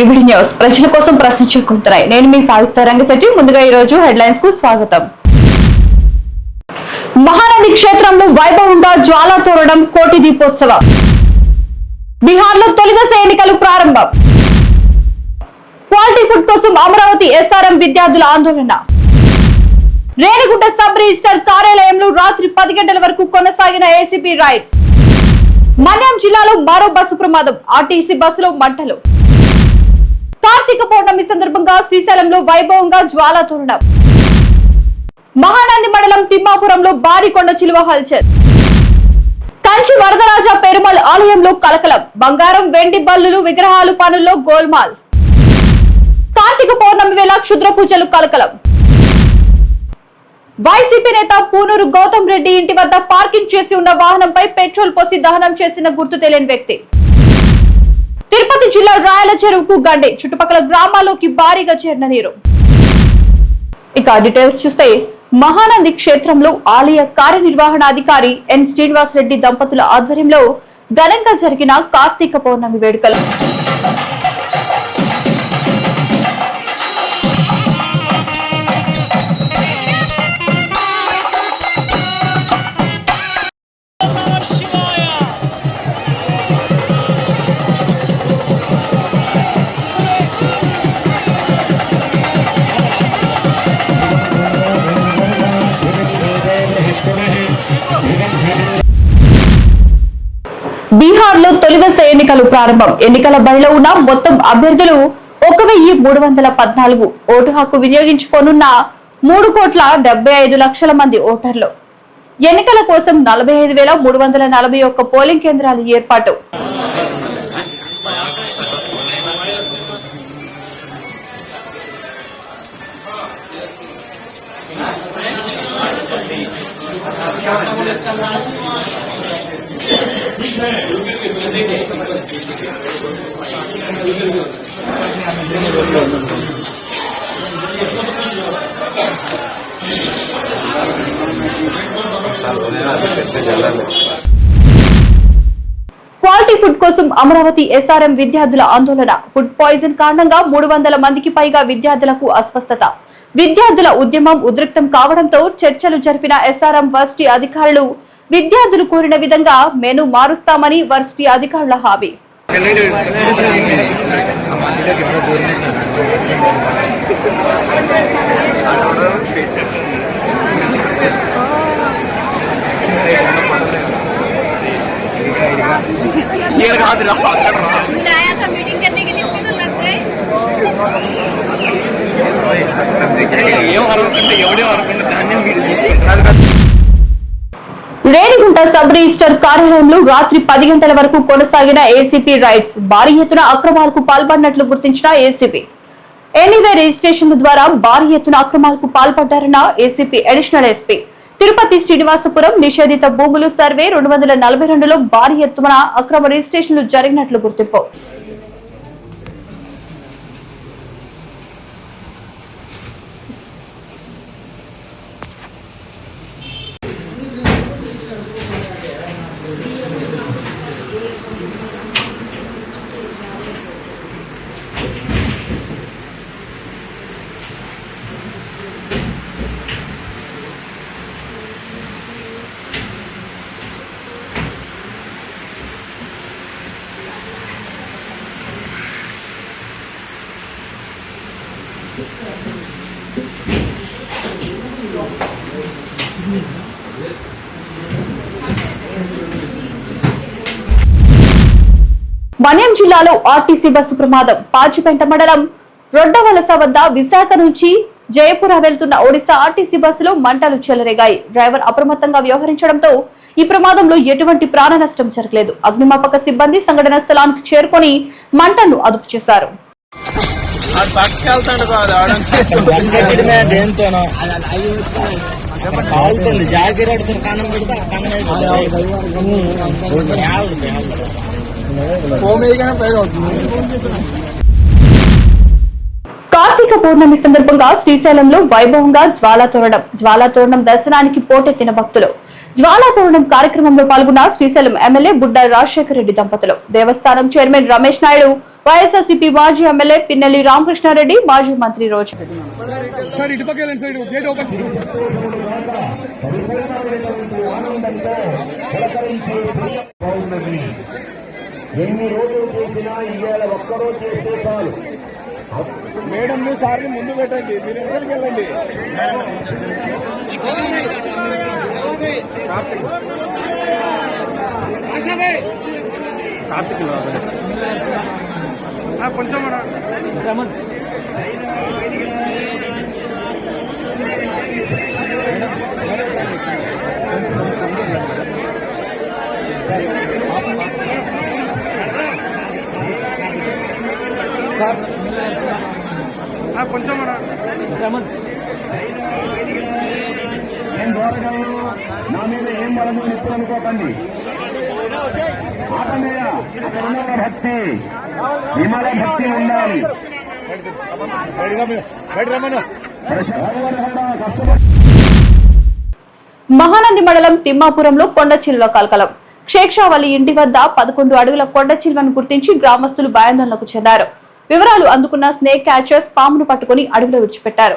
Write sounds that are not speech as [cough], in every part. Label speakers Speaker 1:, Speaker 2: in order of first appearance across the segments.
Speaker 1: VVD news ప్రజల కోసం ప్రశ్నించే నేను మీ సాగిస్తా రంగశెట్టి. ముందుగా ఈ రోజు హెడ్లైన్స్కు స్వాగతం. మహానది క్షేత్రంలో వైభవంగా జ్వాలా తోరడం కోటి దీపోత్సవం. బీహార్లో తొలిదశ ఎన్నికలు ప్రారంభం. క్వాలిటీ ఫుడ్ కోసం అమరావతి ఎస్ఆర్ఎం విద్యార్థుల ఆందోళన. రేణిగుంట సబ్ రిజిస్టర్ కార్యాలయంలో రాత్రి పది గంటల వరకు కొనసాగిన ఏసీపీ రైడ్స్. మన్యం జిల్లాలో మరో బస్సు ప్రమాదం. ఆర్టీసీ బస్సులో మంటలు. కార్తీక పౌర్ణమి సందర్భంగా శ్రీశైలంలో వైభవంగా జ్వాల తోరణం. మహానంది మండలం తిమ్మాపురంలో భారీ కొండ చిలువ హల్చల్. కంచి వరదరాజ పెరుమల్ ఆలయంలో కలకలం. బంగారం వెండి బల్లులు విగ్రహాలు పనుల్లో గోల్మాల్. కార్తీక పౌర్ణమి వేళ క్షుద్ర పూజలు కలకలం. వైసీపీ నేత పూనూరు గౌతమ్ రెడ్డి ఇంటి వద్ద పార్కింగ్ చేసి ఉన్న వాహనంపై పెట్రోల్ పోసి దహనం చేసిన గుర్తు తెలియని వ్యక్తి. తిరుపతి జిల్లా రాయల చెరువుకు గండి చుట్టుపక్కల గ్రామాల్లోకి భారీగా చేరిన నీరు. ఇక డీటెయిల్స్ చూస్తే మహానంది క్షేత్రంలో ఆలయ కార్యనిర్వహణాధికారి ఎన్ శ్రీనివాస్ రెడ్డి దంపతుల ఆధ్వర్యంలో ఘనంగా జరిగిన కార్తీక పౌర్ణమి వేడుకలు. తొలిదశ ఎన్నికలు ప్రారంభం. ఎన్నికల బరిలో ఉన్న మొత్తం అభ్యర్థులు ఒక వెయ్యి మూడు వందల పద్నాలుగు ఓటు హక్కు వినియోగించుకోనున్న మూడు కోట్ల డెబ్బై ఐదు లక్షల మంది ఓటర్లు. ఎన్నికల కోసం నలభై ఐదు వేల మూడు వందల నలభై ఒక్క పోలింగ్ కేంద్రాలు ఏర్పాటు. క్వాలిటీ ఫుడ్ కోసం అమరావతి ఎస్ఆర్ఎం విద్యార్థుల ఆందోళన. ఫుడ్ పాయిజన్ కారణంగా మూడు వందల మందికి పైగా విద్యార్థులకు అస్వస్థత. విద్యార్థుల ఉద్యమం ఉద్రిక్తం కావడంతో చర్చలు జరిపిన ఎస్ఆర్ఎం వర్సిటీ అధికారులు విద్యార్థులు కోరిన విధంగా మెను మారుస్తామని వర్సిటీ అధికారుల హామీ.
Speaker 2: ఎవడే వరకుండా దాన్ని మీరు కదా
Speaker 1: రేణిగుంట సబ్ రిజిస్టర్ కార్యాలయంలో రాత్రి పది గంటల వరకు కొనసాగిన ఏసీపీ రైడ్స్ భారీ ఎత్తున అక్రమాలకు పాల్పడినట్లు గుర్తించిన ఏసీపీ. ఎనీవే రిజిస్ట్రేషన్ల ద్వారా భారీ ఎత్తున అక్రమాలకు పాల్పడ్డారన్న ACP additional SP. Tirupati Srinivasapuram నిషేధిత భూములు సర్వే రెండు వందల నలభై రెండులో భారీ ఎత్తున అక్రమ రిజిస్ట్రేషన్లు జరిగినట్లు గుర్తింపు. మన్యం జిల్లాలో ఆర్టీసీ బస్సు ప్రమాదం. పాచిపెంట మండలం రొడ్డవలస వద్ద విశాఖ నుంచి జయపుర వెళ్తున్న ఒడిశా ఆర్టీసీ బస్సులో మంటలు చెలరేగాయి. డ్రైవర్ అప్రమత్తంగా వ్యవహరించడంతో ఈ ప్రమాదంలో ఎటువంటి ప్రాణ నష్టం జరగలేదు. అగ్నిమాపక సిబ్బంది సంఘటన స్థలానికి చేరుకొని మంటలను అదుపు చేశారు.
Speaker 2: ఆడు కాదు ఆడంటే [laughs]
Speaker 3: దేంతోనో పెడితే ఆ.
Speaker 1: కార్తీక పౌర్ణమి సందర్భంగా శ్రీశైలంలో వైభవంగా జ్వాలా తోరణం జ్వాలా తోరణం దర్శనానికి పోటెత్తిన భక్తులు. జ్వాలా తోరణం కార్యక్రమంలో పాల్గొన్న శ్రీశైలం ఎమ్మెల్యే బుడ్డ రాజశేఖర రెడ్డి దంపతులు. దేవస్థానం చైర్మన్ రమేష్ నాయుడు వైఎస్ఆర్సీపీ మాజీ ఎమ్మెల్యే పిన్నెల్లి రామకృష్ణారెడ్డి మాజీ మంత్రి రోజు.
Speaker 4: ఎన్ని రోజులు చేసినా ఇవాళ ఒక్కరోజు చేస్తే చాలు
Speaker 5: మేడం సార్ని ముందు పెట్టండి. మీరు ఎక్కడికి వెళ్ళండి. ఆ, కొంచెం అన్నా. ఆ, కొంచెం అన్నా.
Speaker 4: నేను నా మీద ఏం బలము ఇప్పుడు అనుకోకండి. అక్కడ ఉన్న భక్తి విమల భక్తి ఉండాలి.
Speaker 1: మహానంది మండలం తిమ్మాపురంలో కొండ చిలువ కలకలం. శేక్షావళి ఇంటి వద్ద పదకొండు అడుగుల కొండ చిలువను గుర్తించి గ్రామస్తులు భయాందోళనకు చెందారు. వివరాలు అందుకున్న స్నేక్ క్యాచర్స్ పామును పట్టుకుని అడవిలో విడిచిపెట్టారు.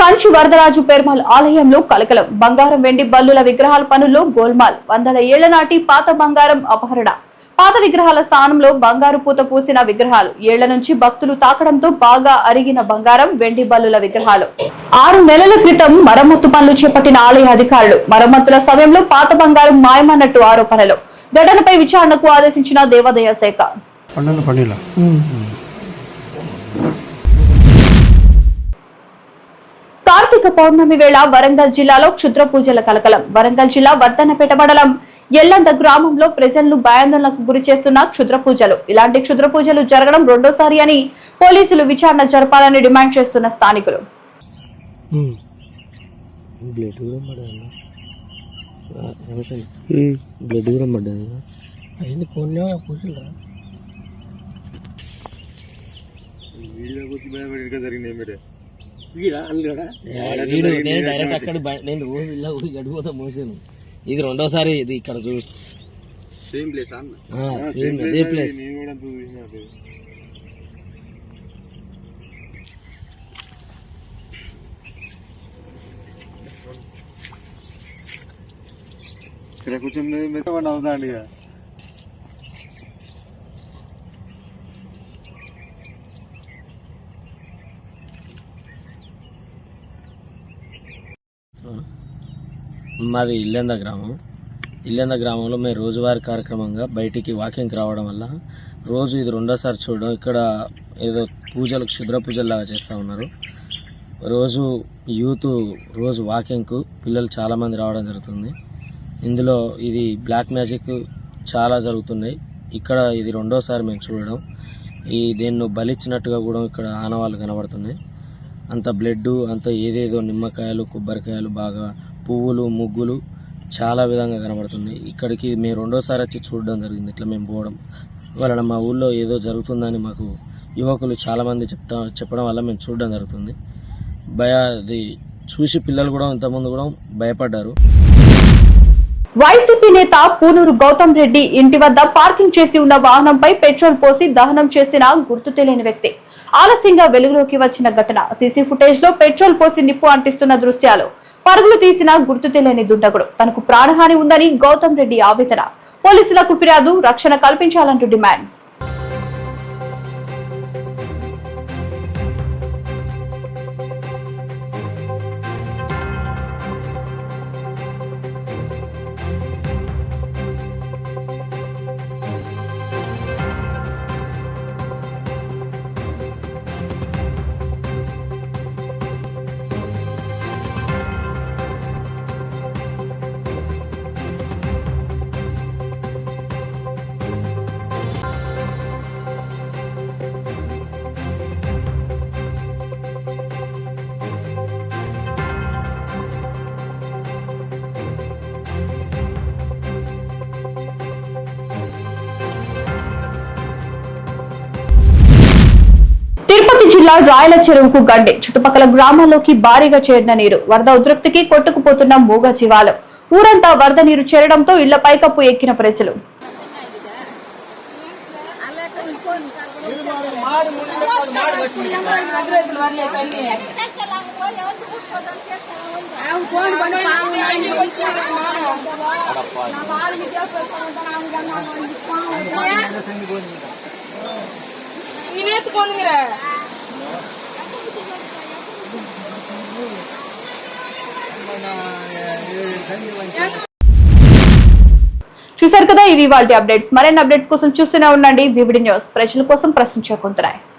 Speaker 1: కంచు వరదరాజు పెరుమాల్ ఆలయంలో కలకలం. బంగారం వెండి బల్లుల విగ్రహాల పనుల్లో గోల్మాల్. వందల ఏళ్ళ నాటి పాత బంగారం అపహరణ. పాత విగ్రహాల స్థానంలో బంగారు పూత పూసిన విగ్రహాలు. ఏళ్ళ నుంచి భక్తులు తాకడంతో బాగా అరిగిన బంగారం వెండి బల్లుల విగ్రహాలు. ఆరు నెలల క్రితం మరమ్మత్తు పనులు చేపట్టిన ఆలయ అధికారులు మరమ్మతుల సమయంలో పాత బంగారం మాయమన్నట్టు ఆరోపణలు. ఘటనపై విచారణకు ఆదేశించిన దేవాదాయ శాఖ. కార్తీక పౌర్ణమి వేళ వరంగల్ జిల్లాలో క్షుద్ర పూజల కలకలం. వరంగల్ జిల్లా వర్ధనపేట మండలం ఎల్లంద గ్రామంలో ప్రజలను భయాందోళనకు గురి చేస్తున్న క్షుద్ర పూజలు. ఇలాంటి క్షుద్ర పూజలు జరగడం రెండోసారి అని పోలీసులు విచారణ జరపాలని డిమాండ్ చేస్తున్న స్థానికులు.
Speaker 3: వీడు? నేను డైరెక్ట్ అక్కడ నేను రోజు ఇలా ఊరి గడిపోతా మోసాను. ఇది రెండోసారి ఇది ఇక్కడ చూసి
Speaker 2: సేమ్ ప్లేస్ అన్న.
Speaker 3: సేమ్ అదే ప్లేస్
Speaker 2: ఇక్కడ కూర్చొని మెత్తగా అవుతా అండి ఇక.
Speaker 3: మాది ఇల్లెంద గ్రామం. ఇల్లెంద గ్రామంలో మేము రోజువారీ కార్యక్రమంగా బయటికి వాకింగ్కి రావడం వల్ల రోజు ఇది రెండోసారి చూడడం ఇక్కడ ఏదో పూజలు క్షుద్ర పూజల్లాగా చేస్తూ ఉన్నారు. రోజు యూత్ రోజు వాకింగ్కు పిల్లలు చాలామంది రావడం జరుగుతుంది. ఇందులో ఇది బ్లాక్ మ్యాజిక్ చాలా జరుగుతున్నాయి. ఇక్కడ ఇది రెండోసారి మేము చూడడం. ఈ దీన్ని బలిచ్చినట్టుగా కూడా ఇక్కడ ఆనవాళ్ళు కనబడుతున్నాయి. అంత బ్లడ్ అంత ఏదేదో నిమ్మకాయలు కొబ్బరికాయలు బాగా పువ్వులు ముగ్గులు చాలా విధంగా కనబడుతున్నాయి. ఇక్కడికి మేము రెండోసారి వచ్చి చూడడం జరిగింది. ఇట్లా మేము పోవడం వలన మా ఊళ్ళో ఏదో జరుగుతుందని మాకు యువకులు చాలామంది చెప్తా చెప్పడం వల్ల మేము చూడడం జరుగుతుంది. భయ అది చూసి పిల్లలు కూడా ఇంతకుముందు కూడా భయపడ్డారు.
Speaker 1: వైసీపీ నేత పూనూరు గౌతమ్ రెడ్డి ఇంటి వద్ద పార్కింగ్ చేసి ఉన్న వాహనంపై పెట్రోల్ పోసి దహనం చేసిన గుర్తు తెలియని వ్యక్తి. ఆలస్యంగా వెలుగులోకి వచ్చిన ఘటన. సీసీ ఫుటేజ్లో పెట్రోల్ పోసి నిప్పు అంటిస్తున్న దృశ్యాలు. పరుగులు తీసిన గుర్తు తెలియని దుండగుడు. తనకు ప్రాణహాని ఉందని గౌతమ్ రెడ్డి ఆవేదన. పోలీసులకు ఫిర్యాదు రక్షణ కల్పించాలంటూ డిమాండ్. జిల్లా రాయల చెరువుకు గండి. చుట్టుపక్కల గ్రామాల్లోకి భారీగా చేరిన నీరు వరద ఉధృప్తికి కొట్టుకుపోతున్న మూగ జీవాలు. ఊరంతా వరద నీరు చేరడంతో ఇళ్ళ పైకప్పు ఎక్కిన ప్రజలు. చూసారు కదా ఇవి వాళ్ళ అప్డేట్స్. మరిన్ని అప్డేట్స్ కోసం చూస్తూనే ఉండండి. VVD news. ప్రజల కోసం ప్రశ్నించకుంటున్నాయి